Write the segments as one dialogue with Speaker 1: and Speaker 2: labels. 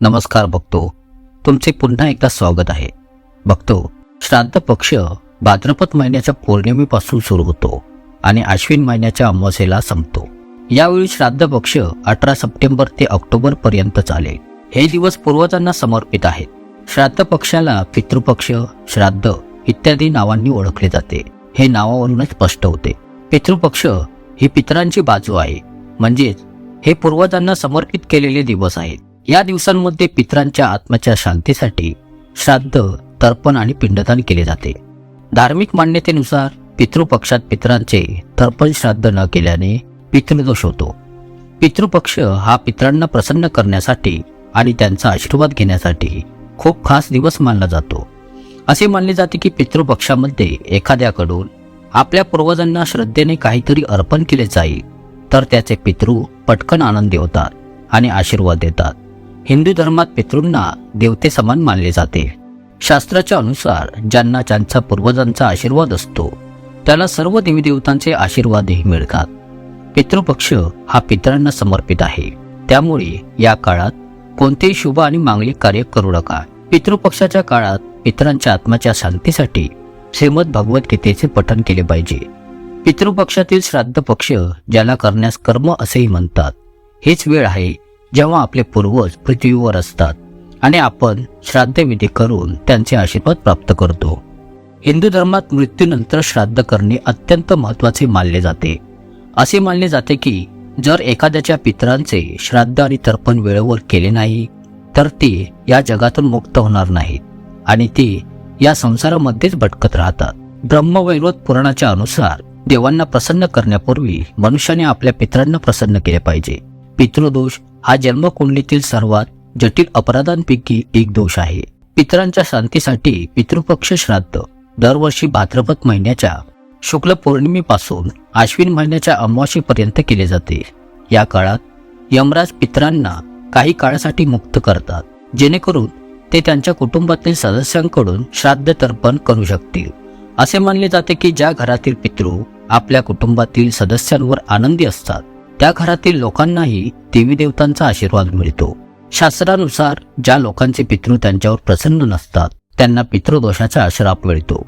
Speaker 1: नमस्कार बघतो तुमचे पुन्हा एकदा स्वागत आहे. बघतो श्राद्ध पक्ष भाद्रपद महिन्याच्या पौर्णिमेपासून सुरू होतो आणि आश्विन महिन्याच्या अमावस्येला संपतो. यावेळी श्राद्ध पक्ष अठरा सप्टेंबर ते ऑक्टोबर पर्यंत चालेल. हे दिवस पूर्वजांना समर्पित आहेत. श्राद्ध पक्षाला पितृपक्ष श्राद्ध इत्यादी नावांनी ओळखले जाते. हे नावावरूनच स्पष्ट होते. पितृपक्ष ही पितरांची बाजू आहे. म्हणजेच हे पूर्वजांना समर्पित केलेले दिवस आहेत. या दिवसांमध्ये पितरांच्या आत्म्याच्या शांतीसाठी श्राद्ध तर्पण आणि पिंडदान केले जाते. धार्मिक मान्यतेनुसार पितृपक्षात पितरांचे तर्पण श्राद्ध न केल्याने पितृदोष होतो. पितृपक्ष हा पितरांना प्रसन्न करण्यासाठी आणि त्यांचा आशीर्वाद घेण्यासाठी खूप खास दिवस मानला जातो. असे मानले जाते की पितृपक्षामध्ये एखाद्याकडून आपल्या पूर्वजांना श्रद्धेने काहीतरी अर्पण केले जाईल तर त्याचे पितृ पटकन आनंदी होतात आणि आशीर्वाद देतात. हिंदू धर्मात पितृंना देवते समान मानले जाते. शास्त्राच्या अनुसार ज्यांना ज्यांचा पूर्वजांचा आशीर्वाद असतो त्याला सर्व देवीदेवतांचे आशीर्वादही मिळतात. पितृपक्ष हा पितरांना समर्पित आहे. त्यामुळे या काळात कोणतेही शुभ आणि मांगलिक कार्य करू नका. पितृपक्षाच्या काळात पितरांच्या आत्म्याच्या शांतीसाठी श्रीमद भगवद्गीतेचे पठन केले पाहिजे. पितृपक्षातील श्राद्ध पक्ष ज्याला करण्यास कर्म असेही म्हणतात हेच वेळ आहे जेव्हा आपले पूर्वज पृथ्वीवर असतात आणि आपण श्राद्धविधी करून त्यांचे आशीर्वाद प्राप्त करतो. हिंदू धर्मात मृत्यूनंतर श्राद्ध करणे अत्यंत महत्त्वाचे मानले जाते. असे मानले जाते की जर एखाद्याच्या पितरांचे श्राद्ध आणि तर्पण वेळेवर केले नाही तर ते या जगातून मुक्त होणार नाहीत आणि ते या संसारामध्येच भटकत राहतात. ब्रह्मवैरोध पुराणाच्या अनुसार देवांना प्रसन्न करण्यापूर्वी मनुष्याने आपल्या पितरांना प्रसन्न केले पाहिजे. पितृदोष हा जन्मकुंडलीतील सर्वात जटिल अपराधांपैकी एक दोष आहे. पितरांच्या शांतीसाठी पितृपक्ष श्राद्ध. दरवर्षी भाद्रपद महिन्याच्या शुक्ल पौर्णिमेपासून आश्विन महिन्याच्या अमावाशीपर्यंत केले जाते. या काळात यमराज पितरांना काही काळासाठी मुक्त करतात जेणेकरून ते त्यांच्या कुटुंबातील सदस्यांकडून श्राद्ध तर्पण करू शकतील. असे मानले जाते की ज्या घरातील पितृ आपल्या कुटुंबातील सदस्यांवर आनंदी असतात त्या घरातील लोकांनाही देवी देवतांचा आशीर्वाद मिळतो. शास्त्रानुसार ज्या लोकांचे पितृ त्यांच्यावर प्रसन्न नसतात त्यांना पितृदोषाचा श्राप मिळतो.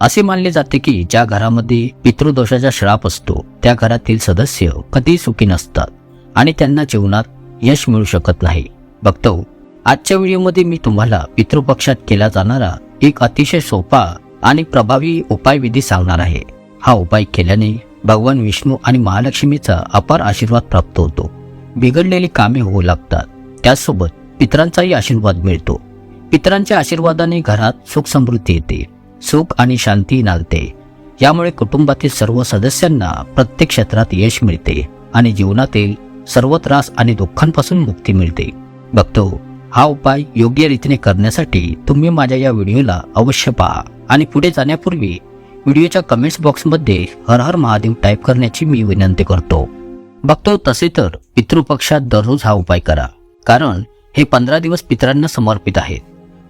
Speaker 1: असे मानले जाते की ज्या घरामध्ये पितृदोषाचा श्राप असतो त्या घरातील सदस्य कधी सुखी नसतात आणि त्यांना जीवनात यश मिळू शकत नाही. बघतो आजच्या व्हिडिओमध्ये मी तुम्हाला पितृपक्षात केला जाणारा एक अतिशय सोपा आणि प्रभावी उपायविधी सांगणार आहे. हा उपाय केल्याने भगवान विष्णू आणि महालक्ष्मीचा अपार आशीर्वाद प्राप्त होतो. बिघडलेली कामे होऊ लागतात. त्याचसोबत पित्रांचाही आशीर्वाद मिळतो. पित्रांच्या आशीर्वादाने घरात सुख समृद्धी येते. सुख आणि शांती नालते यामुळे कुटुंबातील सर्व सदस्यांना प्रत्येक क्षेत्रात यश मिळते आणि जीवनातील सर्व त्रास आणि दुःखांपासून मुक्ती मिळते. बघतो हा उपाय योग्य रीतीने करण्यासाठी तुम्ही माझ्या या व्हिडिओला अवश्य पहा आणि पुढे जाण्यापूर्वी व्हिडिओच्या कमेंट्स बॉक्समध्ये हर हर महादेव टाईप करण्याची मी विनंती करतो. बघतो तसे तर पितृपक्षात दररोज हा उपाय करा. कारण हे पंधरा दिवस पितरांना समर्पित आहेत.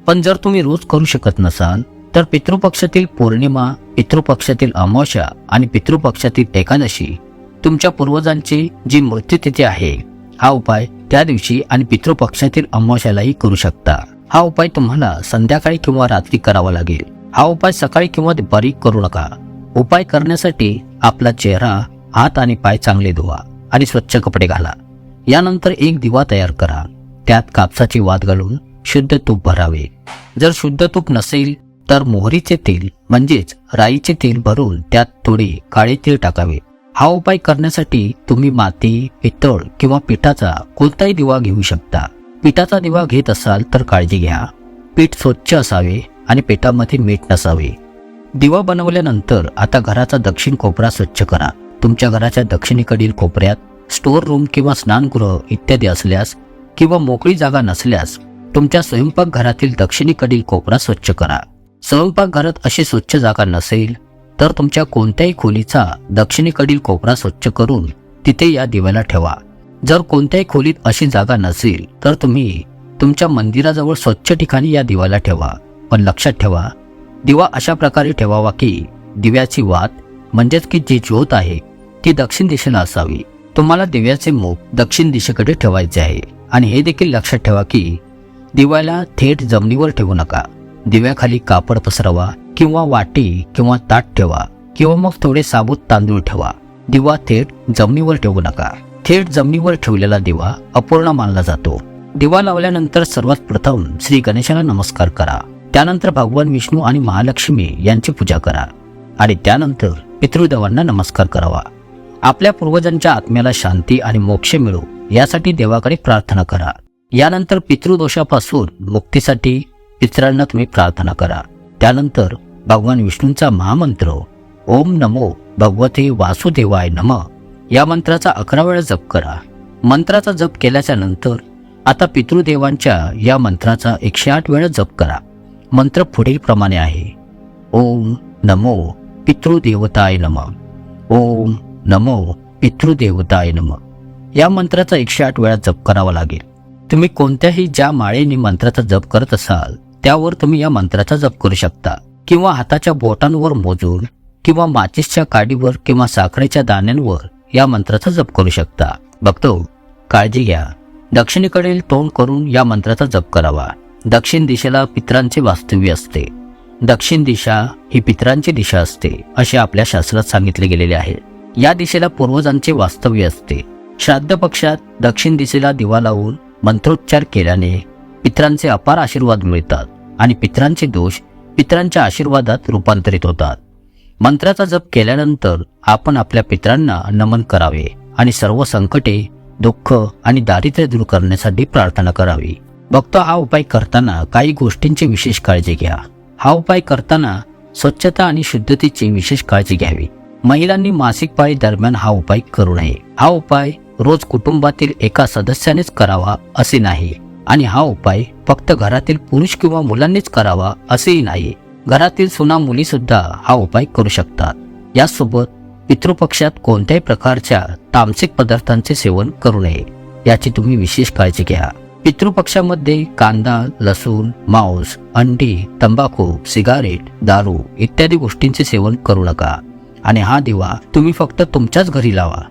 Speaker 1: पण जर तुम्ही रोज करू शकत नसाल तर पितृपक्षातील पौर्णिमा पितृपक्षातील अमावस्या आणि पितृपक्षातील एकादशी तुमच्या पूर्वजांची जी मृत्यूतिथी आहे हा उपाय त्या दिवशी आणि पितृपक्षातील अमावस्यालाही करू शकता. हा उपाय तुम्हाला संध्याकाळी किंवा रात्री करावा लागेल. हा उपाय सकाळी किंवा दुपारी करू नका. उपाय करण्यासाठी आपला चेहरा हात आणि पाय चांगले धुवा आणि स्वच्छ कपडे घाला. यानंतर एक दिवा तयार करा. त्यात कापसाची वात घालून शुद्ध तूप भरावे. जर शुद्ध तूप नसेल तर मोहरीचे तेल म्हणजेच राईचे तेल भरून त्यात थोडे काळे तेल टाकावे. हा उपाय करण्यासाठी तुम्ही माती पितळ किंवा पिठाचा कोणताही दिवा घेऊ शकता. पिठाचा दिवा घेत असाल तर काळजी घ्या. पीठ स्वच्छ असावे. आणि पेटामध्ये मीठ नसावे. दिवा बनवल्यानंतर आता घराचा दक्षिण कोपरा स्वच्छ करा. तुमच्या घराच्या दक्षिणेकडील कोपऱ्यात स्टोअर रूम किंवा स्नानगृह इत्यादी असल्यास किंवा मोकळी जागा नसल्यास तुमच्या स्वयंपाकघरातील दक्षिणेकडील कोपरा स्वच्छ करा. स्वयंपाकघरात अशी स्वच्छ जागा नसेल तर तुमच्या कोणत्याही खोलीचा दक्षिणेकडील कोपरा स्वच्छ करून तिथे या दिव्याला ठेवा. जर कोणत्याही खोलीत अशी जागा नसेल तर तुम्ही तुमच्या मंदिराजवळ स्वच्छ ठिकाणी या दिवाला ठेवा. पण लक्षात ठेवा दिवा अशा प्रकारे ठेवावा की दिव्याची वात म्हणजेच की जी ज्योत आहे ती दक्षिण दिशेला असावी. तुम्हाला दिव्याचे मुख दक्षिण दिशेकडे ठेवायचे आहे. आणि हे देखील लक्षात ठेवा की दिव्याला थेट जमिनीवर ठेवू नका. दिव्याखाली कापड पसरवा किंवा वाटी किंवा ताट ठेवा किंवा मग थोडे साबूत तांदूळ ठेवा. दिवा थेट जमिनीवर ठेवू नका. थेट जमिनीवर ठेवलेला दिवा अपूर्ण मानला जातो. दिवा लावल्यानंतर सर्वात प्रथम श्री गणेशाला नमस्कार करा. त्यानंतर भगवान विष्णू आणि महालक्ष्मी यांची पूजा करा आणि त्यानंतर पितृदेवांना नमस्कार करावा. आपल्या पूर्वजांच्या आत्म्याला शांती आणि मोक्ष मिळो यासाठी देवाकडे प्रार्थना करा. यानंतर पितृदोषापासून मुक्तीसाठी पितरांना तुम्ही प्रार्थना करा. त्यानंतर भगवान विष्णूंचा महामंत्र ओम नमो भगवते वासुदेवाय नम या मंत्राचा अकरा वेळा जप करा. मंत्राचा जप केल्याच्यानंतर आता पितृदेवांच्या या मंत्राचा एकशे आठ वेळा जप करा. मंत्र पुढील प्रमाणे आहे. ओम नमो पितृदेवताय नम. ओम नमो पितृदेवताय नम. या मंत्राचा एकशे आठ वेळा जप करावा लागेल. तुम्ही कोणत्याही ज्या माळेने मंत्राचा जप करत असाल त्यावर तुम्ही या मंत्राचा जप करू शकता. किंवा हाताच्या बोटांवर मोजून किंवा माचीसच्या काडीवर किंवा साखरेच्या दाण्यांवर या मंत्राचा जप करू शकता. बघतो काळजी घ्या. दक्षिणेकडील तोंड करून या मंत्राचा जप करावा. दक्षिण दिशेला पित्रांचे वास्तव्य असते. दक्षिण दिशा ही पित्रांची दिशा असते असे आपल्या शास्त्रात सांगितले गेलेले आहे. या दिशेला पूर्वजांचे वास्तव्य असते. श्राद्ध पक्षात दक्षिण दिशेला दिवा लावून मंत्रोच्चार केल्याने पित्रांचे अपार आशीर्वाद मिळतात आणि पित्रांचे दोष पित्रांच्या आशीर्वादात रूपांतरित होतात. मंत्राचा जप केल्यानंतर आपण आपल्या पित्रांना नमन करावे आणि सर्व संकटे दुःख आणि दारिद्र्य दूर करण्यासाठी प्रार्थना करावी. बघतो हा उपाय करताना काही गोष्टींची विशेष काळजी घ्या. हा उपाय करताना स्वच्छता आणि शुद्धतेची विशेष काळजी घ्यावी. महिलांनी मासिक पाळी दरम्यान हा उपाय करू नये. हा उपाय रोज कुटुंबातील एका सदस्यानेच करावा असे नाही आणि हा उपाय फक्त घरातील पुरुष किंवा मुलांनीच करावा असेही नाही. घरातील सुना मुली सुद्धा हा उपाय करू शकतात. यासोबत पितृपक्षात कोणत्याही प्रकारच्या तामसिक पदार्थांचे सेवन करू नये. याची तुम्ही विशेष काळजी घ्या. पितृपक्षामध्ये कांदा लसूण मांस अंडी तंबाखू सिगारेट दारू इत्यादी गोष्टींचे सेवन करू नका. आणि हा दिवा तुम्ही फक्त तुमच्याच घरी लावा.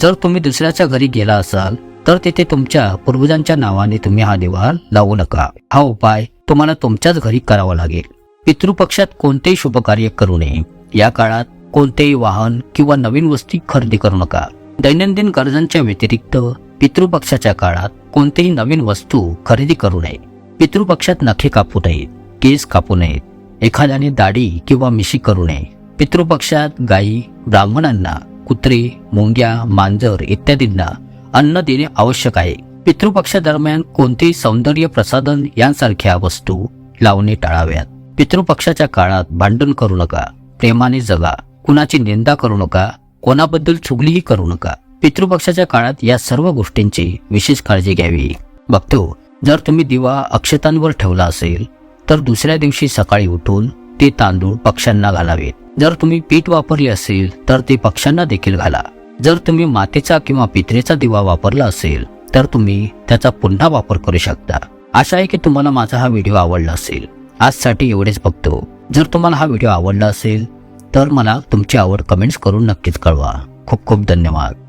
Speaker 1: जर तुम्ही दुसऱ्याच्या घरी गेला असाल तर तिथे तुमच्या पूर्वजांच्या नावाने तुम्ही हा दिवा लावू नका. हा उपाय तुम्हाला तुमच्याच घरी करावा लागेल. पितृपक्षात कोणतेही शुभ कार्य करू नये. या काळात कोणतेही वाहन किंवा नवीन वस्तू खरेदी करू नका. दैनंदिन गरजांच्या व्यतिरिक्त पितृपक्षाच्या काळात कोणतेही नवीन वस्तू खरेदी करू नये. पितृपक्षात नखे कापू नयेत केस कापू नयेत एखाद्याने दाढी किंवा मिशी करू नये. पितृपक्षात गायी ब्राह्मणांना कुत्रे मुंग्या मांजर इत्यादींना अन्न देणे आवश्यक आहे. पितृपक्षादरम्यान कोणतेही सौंदर्य प्रसाधन यांसारख्या वस्तू लावणे टाळाव्यात. पितृपक्षाच्या काळात भांडण करू नका प्रेमाने जगा कुणाची निंदा करू नका कोणाबद्दल चुगलीही करू नका. पितृपक्षाच्या काळात या सर्व गोष्टींची विशेष काळजी घ्यावी. बघतो जर तुम्ही दिवा अक्षतांवर ठेवला असेल तर दुसऱ्या दिवशी सकाळी उठून ते तांदूळ पक्ष्यांना घालावेत. जर तुम्ही पीठ वापरले असेल तर ते पक्ष्यांना देखील घाला. जर तुम्ही मातेचा किंवा पित्रेचा दिवा वापरला असेल तर तुम्ही त्याचा पुन्हा वापर करू शकता. आशा आहे की तुम्हाला माझा हा व्हिडिओ आवडला असेल. आजसाठी एवढेच बघतो जर तुम्हाला हा व्हिडिओ आवडला असेल तर मला तुमची आवड कमेंट्स करून नक्कीच कळवा. खूप खूप धन्यवाद.